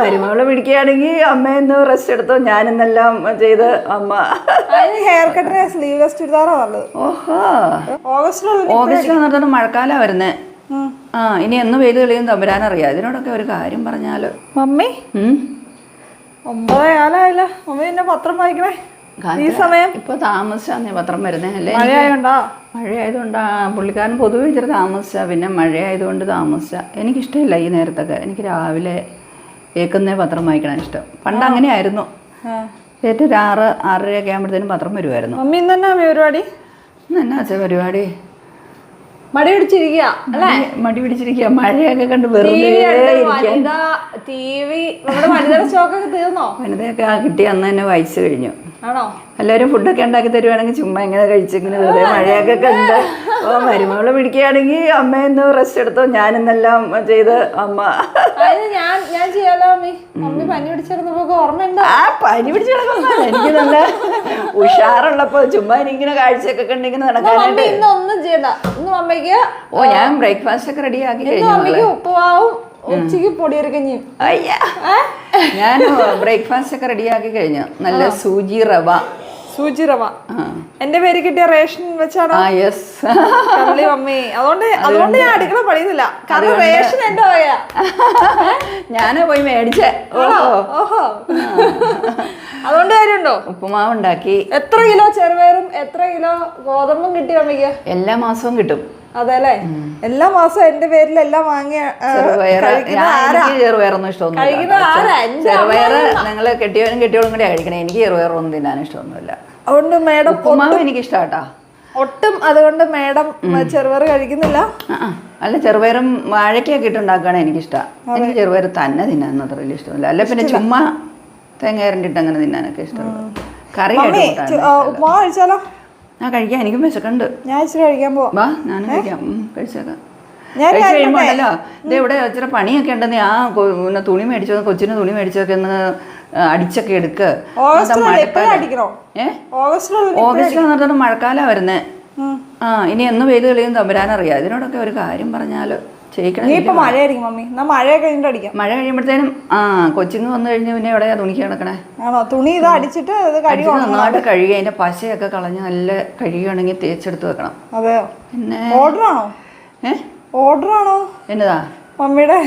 മരുമകളെ പിടിക്കുകയാണെങ്കിൽ അമ്മ ഇന്ന് റെസ്റ്റ് എടുത്തോ? ഞാനിന്നെല്ലാം ചെയ്ത് അമ്മ. ഹെയർ കട്ടിന് സ്ലീവ്ലെസ് ചുരിദാറാ ഓഹോ. ഓഗസ്റ്റിലുള്ള ഓഗസ്റ്റിൽ വന്നിട്ട് മഴക്കാലം വരുന്നേ. ആ ഇനി എന്ന് വെയിൽ തെളിയും തമ്പരാനറിയാം. ഇതിനോടൊക്കെ ഒരു കാര്യം പറഞ്ഞാലോ. മമ്മി? ഒമ്പതേ കാലമായില്ല മമ്മി എന്നെ പത്രം വായിക്കണേ. ഈ സമയം. ഇപ്പൊ താമസിച്ചാന്നേ പത്രം വരുന്നേ. അല്ലേ? മഴയായോണ്ടാ? മഴയായതുകൊണ്ടാ പുള്ളിക്കാരൻ പൊതുവെ ഇച്ചിരി താമസിച്ച. പിന്നെ മഴയായതുകൊണ്ട് താമസിച്ച. എനിക്കിഷ്ടമില്ല ഈ നേരത്തൊക്കെ. എനിക്ക് രാവിലെ ഏക്കുന്നേ പത്രം വായിക്കണം ഇഷ്ടം. പണ്ട് അങ്ങനെ ആയിരുന്നു ഏറ്റവും ഒരു ആറ് ആറരയൊക്കെ ആകുമ്പോഴത്തേനും പത്രം വരുമായിരുന്നു മമ്മി ഇന്ന് തന്നെ പരിപാടി? ഇന്ന് എന്നാ വെച്ചാൽ പരിപാടി? മടി പിടിച്ചിരിക്കുക അല്ലേ? മടി പിടിച്ചിരിക്കുക മഴയൊക്കെ കണ്ട് വെറുതെ ഇരിക്കാൻ ടി വി നമ്മുടെ വനിതയുടെ സ്റ്റോക്കൊക്കെ തീർന്നോ? വനിതയൊക്കെ കിട്ടി അന്ന് തന്നെ വായിച്ചു കഴിഞ്ഞു. ആണോ? എല്ലാവരും ഫുഡൊക്കെ ഉണ്ടാക്കി തരുവാണെങ്കിൽ ചുമ്മാ ഇങ്ങനെ കഴിച്ചിങ്ങനെ വെറുതെ മഴയൊക്കെ കണ്ട്. ഓ മരുമകളെ പിടിക്കുകയാണെങ്കിൽ അമ്മ ഇന്ന് റെസ്റ്റ് എടുത്തോ? ഞാനിന്നെല്ലാം ചെയ്ത് അമ്മ ഞാൻ ഞാൻ ചെയ്യാലോ മമ്മി പനി പിടിച്ചിരുന്നപ്പോ ഓർമ്മയുണ്ടോ ആ പനി പിടിച്ച് കിടക്കുന്നതല്ല എനിക്ക് നല്ല ഉഷാറുള്ളപ്പോ ചുമ്മാ ഇങ്ങനെ കാഴ്ചയൊക്കെ കണ്ടിങ്ങനെ മമ്മി നടക്കാനായിട്ട് ഇന്ന് ഒന്നും ചെയ്യണ്ട. ഇന്ന് മമ്മിക്ക് ഓ ഞാൻ ബ്രേക്ക്ഫാസ്റ്റ് ഒക്കെ റെഡി ആക്കി ഇന്ന് മമ്മിക്ക് ഉപ്പുമാവും അയ്യ. ഞാൻ ബ്രേക്ക്ഫാസ്റ്റ് ഒക്കെ റെഡി ആക്കി കഴിഞ്ഞു. നല്ല സൂചി റവ. സൂചി റവ. എന്റെ പേര് കിട്ടിയ റേഷൻ വെച്ചാണോ മമ്മി. അതുകൊണ്ട് അതുകൊണ്ട് ഞാൻ അടുക്കള പണിയുന്നില്ല. കാരണം റേഷൻ എന്റെ പോയാ ഞാനാ പോയി മേടിച്ചേ. ഓഹോ. ഓഹോ. അതുകൊണ്ട് കാര്യമുണ്ടോ? ഉപ്പുമാവ് ഉണ്ടാക്കി. എത്ര കിലോ ചെറുപയറും എത്ര കിലോ ഗോതമ്പും കിട്ടി മമ്മിക്ക്? എല്ലാ മാസവും കിട്ടും. അതെ അല്ലേ എല്ലാ മാസവും എന്റെ പേരിൽ എല്ലാം വാങ്ങിയ ചെറുപയറൊന്നും ഇഷ്ടമൊന്നും ചെറുപയർ നിങ്ങൾ കെട്ടിയവനും കെട്ടിയവളും കൂടെ കഴിക്കണേ. എനിക്ക് ചെറുപയറൊന്നും തിന്നാൻ ഇഷ്ടമൊന്നുമില്ല. അതുകൊണ്ട് മേഡം ഉപ്പുമാവ് എനിക്ക് ഇഷ്ടാട്ടാ ഒട്ടും അതുകൊണ്ട് മേഡം ചെറുപയർ കഴിക്കുന്നില്ല. അല്ല ചെറുപയറും വാഴയ്ക്കൊക്കെ ഇട്ടുണ്ടാക്കുകയാണ് എനിക്കിഷ്ടം. എനിക്ക് ചെറുപയർ തന്നെ തിന്നാൻ അത്ര വലിയ ഇഷ്ടമില്ല അല്ല പിന്നെ ചുമ്മാ തേങ്ങ ഇരണ്ടിട്ട് അങ്ങനെ തിന്നാനൊക്കെ ഇഷ്ടമാണ് കറി ഉപ്പുമാവ് കഴിച്ചാലോ? ആ കഴിക്കാം എനിക്കും വിശക്കുണ്ട് ഞാൻ ഇച്ചിരി കഴിക്കാൻ പോവാം. വാ ഞാനും കഴിക്കാം. കഴിച്ചേക്കാം. ഞാൻ ഇത് ഇവിടെ ഇച്ചിരി പണിയൊക്കെ ഉണ്ടെന്ന്. ആ പിന്നെ തുണി മേടിച്ചോ കൊച്ചിന് തുണി മേടിച്ചൊക്കെ ഒന്ന് അടിച്ചൊക്കെ എടുക്ക്. ഓഗസ്റ്റിൽ വന്നിട്ട് മഴക്കാലം. വരുന്നേ. ആ ഇനി എന്ന് വെയിൽ തെളിയും തമ്പുരാനറിയാം. ഇതിനോടൊക്കെ ഒരു കാര്യം പറഞ്ഞാൽ ചെയ്യിക്കണം നീ ഇപ്പൊ മഴയായിരിക്കും മമ്മി. എന്നാ മഴ കഴിഞ്ഞിട്ട് അടിക്കാം. മഴ കഴിയുമ്പോഴത്തേനും ആ കൊച്ചിന്ന് വന്നു കഴിഞ്ഞ് പിന്നെ എവിടെയാ തുണി കിടക്കണേ? ആണോ? തുണി ഇത് അടിച്ചിട്ട് ഇത് കഴുകി നന്നായിട്ട് കഴുകി അതിന്റെ പശയൊക്കെ കളഞ്ഞ് നല്ല കഴുകുകയാണെങ്കിൽ തേച്ചെടുത്ത് വെക്കണം. അതെയോ? പിന്നെ ഓർഡർ ആണോ? ഓർഡറാണോ ഓർഡർ ആണോ? എന്നതാ? മമ്മിയുടെ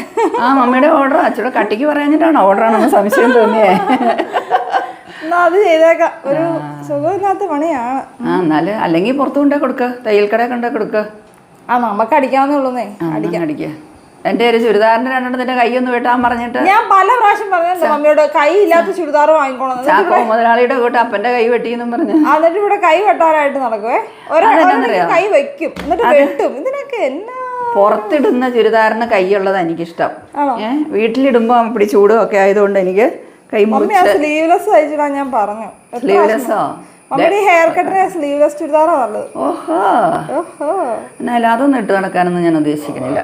ആ മമ്മിയുടെ ഓർഡർ അച്ഛടെ കട്ടിക്ക് പറയാഞ്ഞിട്ടാണോ ഓർഡർ ആണെന്ന് സംശയം തോന്നിയേ. എന്നാ അത് ചെയ്തേക്കാം. ഒരു സുഖമില്ലാത്ത പണിയാണ്. ആ എന്നാൽ അല്ലെങ്കിൽ പുറത്തു കൊണ്ടേ കൊടുക്ക. തയ്യൽ കടയൊക്കെ കൊണ്ടേ കൊടുക്ക. ആ നമുക്ക് അടിക്കാവുന്നേ ഉള്ളൂന്നേ. അടിക്കാൻ അടിക്ക. എന്റെ ഒരു ചുരിദാറിന്റെ രണ്ടെണ്ണത്തിന്റെ കൈ ഒന്ന് വെട്ടാൻ പറഞ്ഞിട്ട്. ഞാൻ പല പ്രാവശ്യം പറഞ്ഞിട്ടുണ്ട് മമ്മിയോട് കൈ ഇല്ലാത്ത ചുരിദാർ വാങ്ങിക്കോളാം. ചാക്കോ മുതലാളിയുടെ കൂട്ട് അപ്പന്റെ കൈ വെട്ടി എന്നും പറഞ്ഞു എന്നിട്ട് ഇവിടെ കൈ വെട്ടാനായിട്ട് നടക്കുവേ. കൈ വെക്കും. എന്നിട്ട് വെട്ടും. ഇതിനൊക്കെ എന്നാ പുറത്തിടുന്ന ചുരിദാറിന് കൈയുള്ളത് എനിക്കിഷ്ടം. ഏഹ് വീട്ടിലിടുമ്പോ പിടി ചൂടും ഒക്കെ ആയതുകൊണ്ട് എനിക്ക് കൈ സ്ലീവ്ലെസ് അയച്ചിടാൻ ഞാൻ പറഞ്ഞു. സ്ലീവ്ലെസ്സോ ഹെയർ കട്ടിന് സ്ലീവ്ലെസ് ഓഹോ. എന്നാൽ അതൊന്നും ഇട്ട് നടക്കാനൊന്നും ഞാൻ ഉദ്ദേശിക്കണില്ല